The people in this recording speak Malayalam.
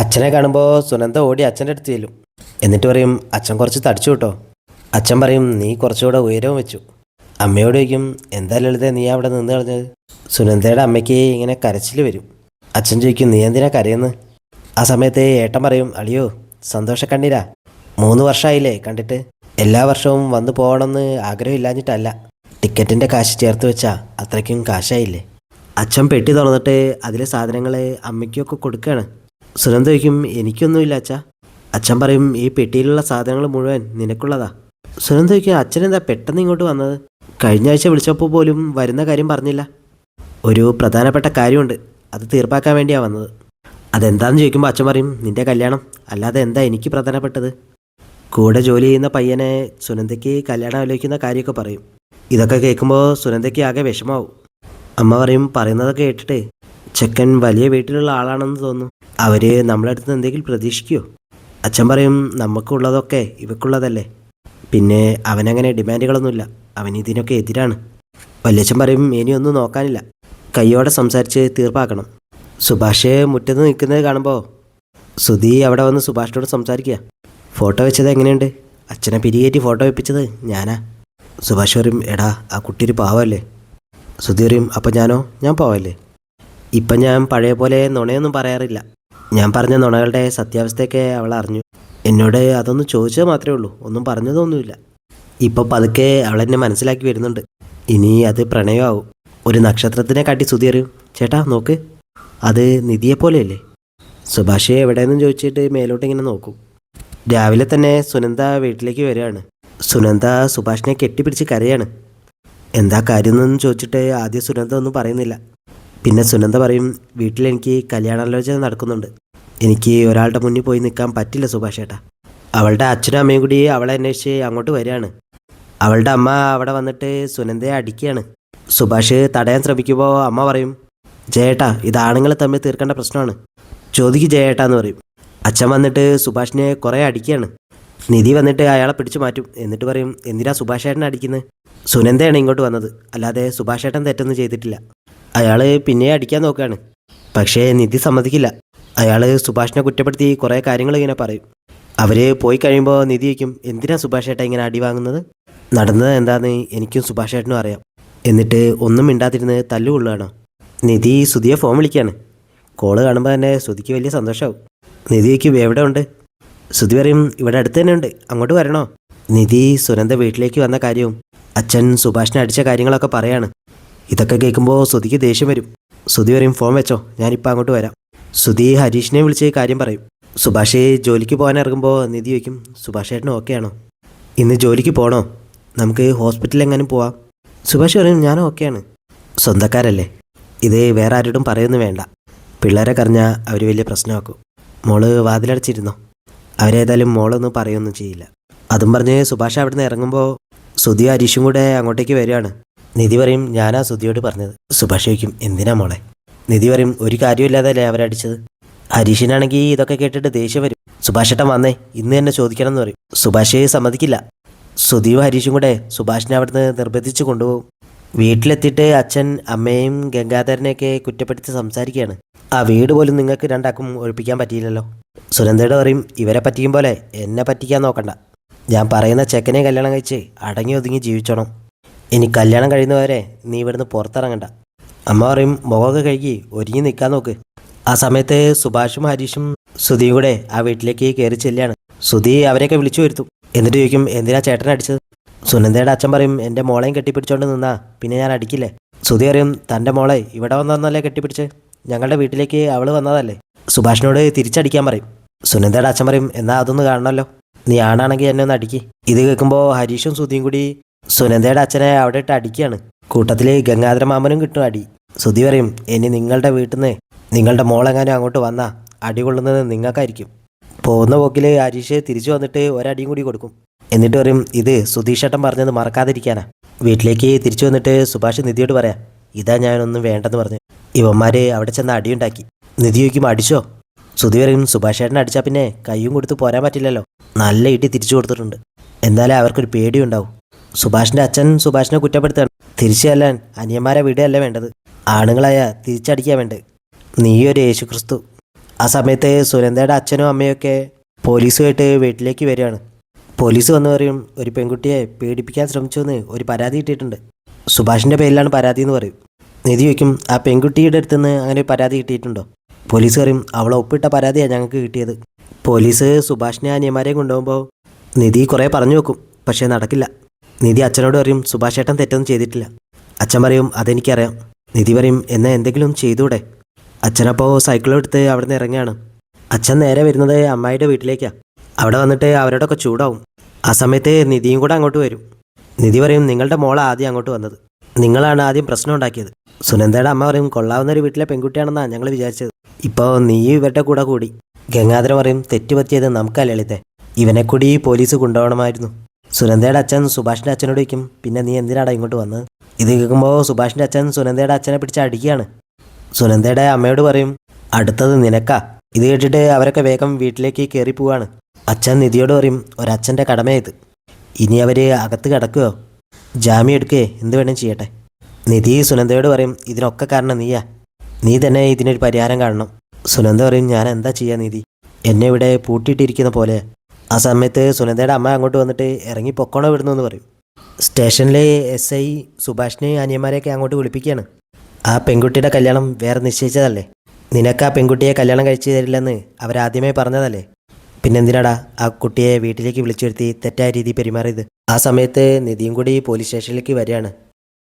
അച്ഛനെ കാണുമ്പോൾ സുനന്ദ ഓടി അച്ഛന്റെ അടുത്ത് ചെല്ലും. എന്നിട്ട് പറയും അച്ഛൻ കുറച്ച് തടിച്ചു കേട്ടോ. അച്ഛൻ പറയും നീ കുറച്ചുകൂടെ ഉയരവും വെച്ചു. അമ്മയോട് ചോദിക്കും എന്താ ലളിത നീ അവിടെ നിന്ന് കളഞ്ഞത്? സുനന്ദയുടെ അമ്മയ്ക്ക് ഇങ്ങനെ കരച്ചിൽ വരും. അച്ഛൻ ചോദിക്കും നീ എന്തിനാ കരയുന്നത് ആ സമയത്ത് ഏട്ടൻ പറയും അളിയോ സന്തോഷ കണ്ണീരാ മൂന്ന് വർഷമായില്ലേ കണ്ടിട്ട്. എല്ലാ വർഷവും വന്നു പോകണമെന്ന് ആഗ്രഹമില്ലാഞ്ഞിട്ടല്ല. ടിക്കറ്റിന്റെ കാശ് ചേർത്ത് വെച്ചാ അത്രയ്ക്കും കാശായില്ലേ? അച്ഛൻ പെട്ടി തുറന്നിട്ട് അതിലെ സാധനങ്ങൾ അമ്മയ്ക്കൊക്കെ കൊടുക്കുകയാണ് സുനന്ദ ചോദിക്കും എനിക്കൊന്നുമില്ല അച്ഛാ. അച്ഛൻ പറയും ഈ പെട്ടിയിലുള്ള സാധനങ്ങൾ മുഴുവൻ നിനക്കുള്ളതാ. സുനന്ദ ചോദിക്കും അച്ഛനെന്താ പെട്ടെന്ന് ഇങ്ങോട്ട് വന്നത്? കഴിഞ്ഞ ആഴ്ച വിളിച്ചപ്പോൾ പോലും വരുന്ന കാര്യം പറഞ്ഞില്ല. ഒരു പ്രധാനപ്പെട്ട കാര്യമുണ്ട് അത് തീർപ്പാക്കാൻ വേണ്ടിയാണ് വന്നത്. അതെന്താന്ന് ചോദിക്കുമ്പോൾ അച്ഛൻ പറയും നിന്റെ കല്യാണം. അല്ലാതെ എന്താ എനിക്ക് പ്രധാനപ്പെട്ടത്? കൂടെ ജോലി ചെയ്യുന്ന പയ്യനെ സുനന്ദയ്ക്ക് കല്യാണം ആലോചിക്കുന്ന കാര്യമൊക്കെ പറയും. ഇതൊക്കെ കേൾക്കുമ്പോൾ സുനന്ദയ്ക്ക് ആകെ വിഷമാവും അമ്മ പറയും പറയുന്നതൊക്കെ കേട്ടിട്ട് ചെക്കൻ വലിയ വീട്ടിലുള്ള ആളാണെന്ന് തോന്നുന്നു. അവർ നമ്മളെ അടുത്ത് എന്തെങ്കിലും പ്രതീക്ഷിക്കുമോ അച്ഛൻ പറയും നമുക്കുള്ളതൊക്കെ ഇവക്കുള്ളതല്ലേ. പിന്നെ അവനങ്ങനെ ഡിമാൻഡുകളൊന്നുമില്ല. അവൻ ഇതിനൊക്കെ എതിരാണ്. വല്യച്ഛൻ പറയും ഇനിയൊന്നും നോക്കാനില്ല. കയ്യോടെ സംസാരിച്ച് തീർപ്പാക്കണം. സുഭാഷ് മുറ്റത്ത് നിൽക്കുന്നത് കാണുമ്പോൾ സുധി അവിടെ വന്ന് സുഭാഷിനോട് സംസാരിക്കുക. ഫോട്ടോ വെച്ചത് എങ്ങനെയുണ്ട്? അച്ഛനെ പിരികേറ്റി ഫോട്ടോ വെപ്പിച്ചത് ഞാനാ. സുഭാഷ് പറയും എടാ ആ കുട്ടി ഒരു പാവമല്ലേ സുധി പറയും അപ്പം ഞാനോ? ഞാൻ പാവല്ലേ? ഇപ്പം ഞാൻ പഴയ പോലെ നുണയൊന്നും പറയാറില്ല. ഞാൻ പറഞ്ഞ നുണകളുടെ സത്യാവസ്ഥയൊക്കെ അവൾ അറിഞ്ഞു. എന്നോട് അതൊന്ന് ചോദിച്ചത് മാത്രമേ ഉള്ളൂ. ഒന്നും പറഞ്ഞതൊന്നുമില്ല. ഇപ്പോൾ പതുക്കെ അവൾ എന്നെ മനസ്സിലാക്കി വരുന്നുണ്ട്. ഇനി അത് പ്രണയമാവും. ഒരു നക്ഷത്രത്തിനെ കാട്ടി സുതിയറിയും ചേട്ടാ നോക്ക്. അത് നിധിയെ പോലെയല്ലേ? സുഭാഷ് എവിടെയെന്നും ചോദിച്ചിട്ട് മേലോട്ട് ഇങ്ങനെ നോക്കും. രാവിലെ തന്നെ സുനന്ദ വീട്ടിലേക്ക് വരികയാണ്. സുനന്ദ സുഭാഷിനെ കെട്ടിപ്പിടിച്ച് കരയാണ്. എന്താ കാര്യമെന്നൊന്നും ചോദിച്ചിട്ട് ആദ്യം സുനന്ദ ഒന്നും പറയുന്നില്ല. പിന്നെ സുനന്ദ പറയും വീട്ടിലെനിക്ക് കല്യാണാലോചന നടക്കുന്നുണ്ട്. എനിക്ക് ഒരാളുടെ മുന്നിൽ പോയി നിൽക്കാൻ പറ്റില്ല സുഭാഷ് ഏട്ടാ. അവളുടെ അച്ഛനും അമ്മയും കൂടി അവളെ അന്വേഷിച്ച് അങ്ങോട്ട് വരികയാണ്. അവളുടെ അമ്മ അവിടെ വന്നിട്ട് സുനന്ദയെ അടിക്കുകയാണ്. സുഭാഷ് തടയാൻ ശ്രമിക്കുമ്പോൾ അമ്മ പറയും ജയേട്ടാ ഇത് ആണുങ്ങൾ തമ്മിൽ തീർക്കേണ്ട പ്രശ്നമാണ്. ചോദിക്ക് ജയേട്ടാ എന്ന് പറയും. അച്ഛൻ വന്നിട്ട് സുഭാഷിനെ കുറേ അടിക്കുകയാണ്. നിധി വന്നിട്ട് അയാളെ പിടിച്ചു മാറ്റും. എന്നിട്ട് പറയും എന്തിനാ സുഭാഷേട്ടനെ അടിക്കുന്നത് സുനന്ദയാണ് ഇങ്ങോട്ട് വന്നത്. അല്ലാതെ സുഭാഷ് ഏട്ടൻ തെറ്റൊന്നും ചെയ്തിട്ടില്ല. അയാൾ പിന്നെ അടിക്കാൻ നോക്കുകയാണ് പക്ഷേ നിധി സമ്മതിക്കില്ല. അയാൾ സുഭാഷിനെ കുറ്റപ്പെടുത്തി കുറേ കാര്യങ്ങൾ ഇങ്ങനെ പറയും. അവർ പോയി കഴിയുമ്പോൾ നിധി വയ്ക്കും എന്തിനാ സുഭാഷ് ഏട്ടാ ഇങ്ങനെ അടി വാങ്ങുന്നത്? നടന്നത് എന്താണെന്ന് എനിക്കും സുഭാഷ് ഏട്ടനും അറിയാം. എന്നിട്ട് ഒന്നും മിണ്ടാതിരുന്ന് തല്ലുകൊള്ളുകയാണോ നിധി സുധിയെ ഫോൺ വിളിക്കുകയാണ് കോൾ കാണുമ്പോൾ തന്നെ സുധിക്ക് വലിയ സന്തോഷമാവും നിധിക്ക് എവിടെ ഉണ്ട്? സുധി പറയും ഇവിടെ അടുത്ത് തന്നെ ഉണ്ട്. അങ്ങോട്ട് വരണോ? നിധി സുനന്ദ വീട്ടിലേക്ക് വന്ന കാര്യവും അച്ഛൻ സുഭാഷിനെ അടിച്ച കാര്യങ്ങളൊക്കെ പറയാണ്. ഇതൊക്കെ കേൾക്കുമ്പോൾ സുധിക്ക് ദേഷ്യം വരും. സുധി പറയും ഫോൺ വെച്ചോ ഞാനിപ്പോൾ അങ്ങോട്ട് വരാം. സുധി ഹരീഷിനെ വിളിച്ച് കാര്യം പറയും. സുഭാഷ് ജോലിക്ക് പോകാൻ ഇറങ്ങുമ്പോൾ നിധി വയ്ക്കും സുഭാഷ് ഏട്ടന് ഓക്കെ ആണോ? ഇന്ന് ജോലിക്ക് പോകണോ നമുക്ക് ഹോസ്പിറ്റലിൽ എങ്ങാനും പോവാം. സുഭാഷ് പറയും ഞാൻ ഓക്കെയാണ് സ്വന്തക്കാരല്ലേ? ഇത് വേറെ ആരോടും പറയുന്നു വേണ്ട. പിള്ളേരെ കറിഞ്ഞാൽ അവർ വലിയ പ്രശ്നമാക്കും. മോൾ വാതിലടച്ചിരുന്നോ? അവരേതായാലും മോളൊന്നും പറയൊന്നും ചെയ്യില്ല. അതും പറഞ്ഞ് സുഭാഷ് അവിടുന്ന് ഇറങ്ങുമ്പോൾ സുധി ഹരീഷും കൂടെ അങ്ങോട്ടേക്ക് വരികയാണ്. നിധി പറയും ഞാനാ സുധിയോട് പറഞ്ഞത്. സുഭാഷ് ചോദിക്കും എന്തിനാ മോളെ? നിധി പറയും ഒരു കാര്യമില്ലാതല്ലേ അവരടിച്ചത് ഹരീഷിനാണെങ്കിൽ ഇതൊക്കെ കേട്ടിട്ട് ദേഷ്യം വരും. സുഭാഷേട്ടൻ വന്നേ ഇന്ന് തന്നെ ചോദിക്കണം എന്ന് പറയും. സുഭാഷ് സമ്മതിക്കില്ല. സുധീവ് ഹരീഷും കൂടെ സുഭാഷിനെ അവിടുന്ന് നിർബന്ധിച്ച് കൊണ്ടുപോകും. വീട്ടിലെത്തിയിട്ട് അച്ഛൻ അമ്മയും ഗംഗാധരനെയൊക്കെ കുറ്റപ്പെടുത്തി സംസാരിക്കുകയാണ്. ആ വീട് പോലും നിങ്ങൾക്ക് രണ്ടാക്കും ഒഴിപ്പിക്കാൻ പറ്റിയില്ലല്ലോ. സുനന്ദയുടെ പറയും ഇവരെ പറ്റിക്കും പോലെ എന്നെ പറ്റിക്കാൻ നോക്കണ്ട. ഞാൻ പറയുന്ന ചെക്കനെ കല്യാണം കഴിച്ച് അടങ്ങി ഒതുങ്ങി ജീവിച്ചോണം. ഇനി കല്യാണം കഴിയുന്നവരെ നീ ഇവിടുന്ന് പുറത്തിറങ്ങണ്ട. അമ്മ പറയും മുഖമൊക്കെ കഴുകി ഒരുങ്ങി നിൽക്കാൻ നോക്ക്. ആ സമയത്ത് സുഭാഷും ഹരീഷും സുധിയും കൂടെ ആ വീട്ടിലേക്ക് കയറി ചെല്ലാണ് സുധി അവരെയൊക്കെ വിളിച്ചു വരുത്തും. എന്നിട്ട് ചോദിക്കും എന്തിനാ ചേട്ടൻ അടിച്ചത്? സുനന്ദയുടെ അച്ഛൻ പറയും എന്റെ മോളെയും കെട്ടിപ്പിടിച്ചോണ്ട് നിന്നാ പിന്നെ ഞാൻ അടിക്കില്ലേ? സുധി അറിയും തന്റെ മോളെ ഇവിടെ വന്നതെന്നല്ലേ കെട്ടിപ്പിടിച്ച്? ഞങ്ങളുടെ വീട്ടിലേക്ക് അവൾ വന്നതല്ലേ? സുഭാഷിനോട് തിരിച്ചടിക്കാൻ പറയും. സുനന്ദയുടെ അച്ഛൻ പറയും എന്നാ അതൊന്ന് കാണണമല്ലോ നീ ആണാണെങ്കിൽ എന്നെ ഒന്ന് അടിക്കി. ഇത് കേൾക്കുമ്പോൾ ഹരീഷും സുധിയും കൂടി സുനന്ദയുടെ അച്ഛനെ അവിടെ ഇട്ട് അടിക്കുകയാണ്. കൂട്ടത്തിൽ ഗംഗാധര മാമനും കിട്ടും അടി. സുധി പറയും ഇനി നിങ്ങളുടെ വീട്ടിൽ നിന്ന് നിങ്ങളുടെ മോളെങ്ങാനും അങ്ങോട്ട് വന്നാ അടി കൊള്ളുന്നത് നിങ്ങൾക്കായിരിക്കും. പോകുന്ന പോക്കിൽ ഹരീഷ് തിരിച്ചു വന്നിട്ട് ഒരടിയും കൂടി കൊടുക്കും. എന്നിട്ട് പറയും ഇത് സുധീഷേട്ടൻ പറഞ്ഞത് മറക്കാതിരിക്കാനാ. വീട്ടിലേക്ക് തിരിച്ചു വന്നിട്ട് സുഭാഷ് നിധിയോട് പറയാം ഇതാ ഞാനൊന്നും വേണ്ടെന്ന് പറഞ്ഞു. ഇവന്മാര് അവിടെ ചെന്ന് അടിയുണ്ടാക്കി. നിധി ചോദിക്കും അടിച്ചോ? സുധി പറയും സുഭാഷ് സുഭാഷേട്ടനെ അടിച്ചാൽ പിന്നെ കയ്യും കൊടുത്ത് പോരാൻ പറ്റില്ലല്ലോ. നല്ല ഇടി തിരിച്ചു കൊടുത്തിട്ടുണ്ട്. എന്നാലേ അവർക്കൊരു പേടിയുണ്ടാവും. സുഭാഷിന്റെ അച്ഛൻ സുഭാഷിനെ കുറ്റപ്പെടുത്താണ് തിരിച്ചു അനിയന്മാരെ വിടുകയല്ല വേണ്ടത്. ആണുങ്ങളായ തിരിച്ചടിക്കാൻ വേണ്ടത്. നീയൊരു യേശുക്രിസ്തു. ആ സമയത്ത് സുനന്ദയുടെ അച്ഛനും അമ്മയൊക്കെ പോലീസുമായിട്ട് വീട്ടിലേക്ക് വരികയാണ്. പോലീസ് വന്ന് പറയും ഒരു പെൺകുട്ടിയെ പീഡിപ്പിക്കാൻ ശ്രമിച്ചുവെന്ന് ഒരു പരാതി കിട്ടിയിട്ടുണ്ട്. സുഭാഷിന്റെ പേരിലാണ് പരാതി എന്ന് പറയും. നിധി ചോദിക്കും ആ പെൺകുട്ടിയുടെ അടുത്ത് നിന്ന് അങ്ങനെ ഒരു പരാതി കിട്ടിയിട്ടുണ്ടോ? പോലീസ് പറയും അവളെ ഒപ്പിട്ട പരാതിയാണ് ഞങ്ങൾക്ക് കിട്ടിയത്. പോലീസ് സുഭാഷിനെ അനിയന്മാരെയും കൊണ്ടുപോകുമ്പോൾ നിധി കുറേ പറഞ്ഞു വെക്കും പക്ഷേ നടക്കില്ല. നിധി അച്ഛനോട് പറയും സുഭാഷേട്ടൻ തെറ്റൊന്നും ചെയ്തിട്ടില്ല. അച്ഛൻ പറയും അതെനിക്കറിയാം. നിധി പറയും എന്നാൽ എന്തെങ്കിലും ചെയ്തൂടെ? അച്ഛനപ്പോൾ സൈക്കിളും എടുത്ത് അവിടെ നിന്ന് ഇറങ്ങിയാണ് അച്ഛൻ നേരെ വരുന്നത് അമ്മായിയുടെ വീട്ടിലേക്കാണ് അവിടെ വന്നിട്ട് അവരോടൊക്കെ ചൂടാവും. ആ സമയത്ത് നിധിയും കൂടെ അങ്ങോട്ട് വരും. നിധി പറയും നിങ്ങളുടെ മോൾ ആദ്യം അങ്ങോട്ട് വന്നത്. നിങ്ങളാണ് ആദ്യം പ്രശ്നം ഉണ്ടാക്കിയത്. സുനന്ദയുടെ അമ്മ പറയും കൊള്ളാവുന്ന ഒരു വീട്ടിലെ പെൺകുട്ടിയാണെന്നാണ് ഞങ്ങൾ വിചാരിച്ചത്. ഇപ്പോൾ നീ ഇവരുടെ കൂടെ കൂടി. ഗംഗാധരം പറയും തെറ്റുപറ്റിയത് നമുക്കല്ല ഇവനെ കൂടി പോലീസ് കൊണ്ടുപോകണമായിരുന്നു. സുനന്ദയുടെ അച്ഛൻ സുഭാഷിന്റെ അച്ഛനോട് ചോദിക്കും പിന്നെ നീ എന്തിനാടാ ഇങ്ങോട്ട് വന്ന് ഇത് കേൾക്കുമ്പോൾ സുഭാഷിന്റെ അച്ഛൻ സുനന്ദയുടെ അച്ഛനെ പിടിച്ച് അടിക്കുകയാണ്. സുനന്ദയുടെ അമ്മയോട് പറയും അടുത്തത് നിനക്കാ. ഇത് കേട്ടിട്ട് അവരൊക്കെ വേഗം വീട്ടിലേക്ക് കയറി പോവാണ്. അച്ഛൻ നിധിയോട് പറയും ഒരച്ഛന്റെ കടമയത് ഇനി അവർ അകത്ത് കിടക്കുകയോ ജാമ്യം എടുക്കുകയോ എന്ത് വേണം ചെയ്യട്ടെ. നിധി സുനന്ദയോട് പറയും ഇതിനൊക്കെ കാരണം നീയാ. നീ തന്നെ ഇതിനൊരു പരിഹാരം കാണണം. സുനന്ദ പറയും ഞാൻ എന്താ ചെയ്യാ നിധി? എന്നെ ഇവിടെ പൂട്ടിയിട്ടിരിക്കുന്ന പോലെ ആ സമയത്ത് സുനന്ദയുടെ അമ്മ അങ്ങോട്ട് വന്നിട്ട് ഇറങ്ങി പൊക്കോണോ വിടുന്നു എന്ന് പറയും. സ്റ്റേഷനിലെ എസ് ഐ സുഭാഷിനെയും അനിയന്മാരെയൊക്കെ അങ്ങോട്ട് വിളിപ്പിക്കുകയാണ്. ആ പെൺകുട്ടിയുടെ കല്യാണം വേറെ നിശ്ചയിച്ചതല്ലേ? നിനക്ക് ആ പെൺകുട്ടിയെ കല്യാണം കഴിച്ചു തരില്ലെന്ന് അവരാദ്യമേ പറഞ്ഞതല്ലേ? പിന്നെ പിന്നെന്തിനാടാ ആ കുട്ടിയെ വീട്ടിലേക്ക് വിളിച്ചു വരുത്തി തെറ്റായ രീതി പെരുമാറിയത്? ആ സമയത്ത് നിധിയും കൂടി പോലീസ് സ്റ്റേഷനിലേക്ക് വരികയാണ്.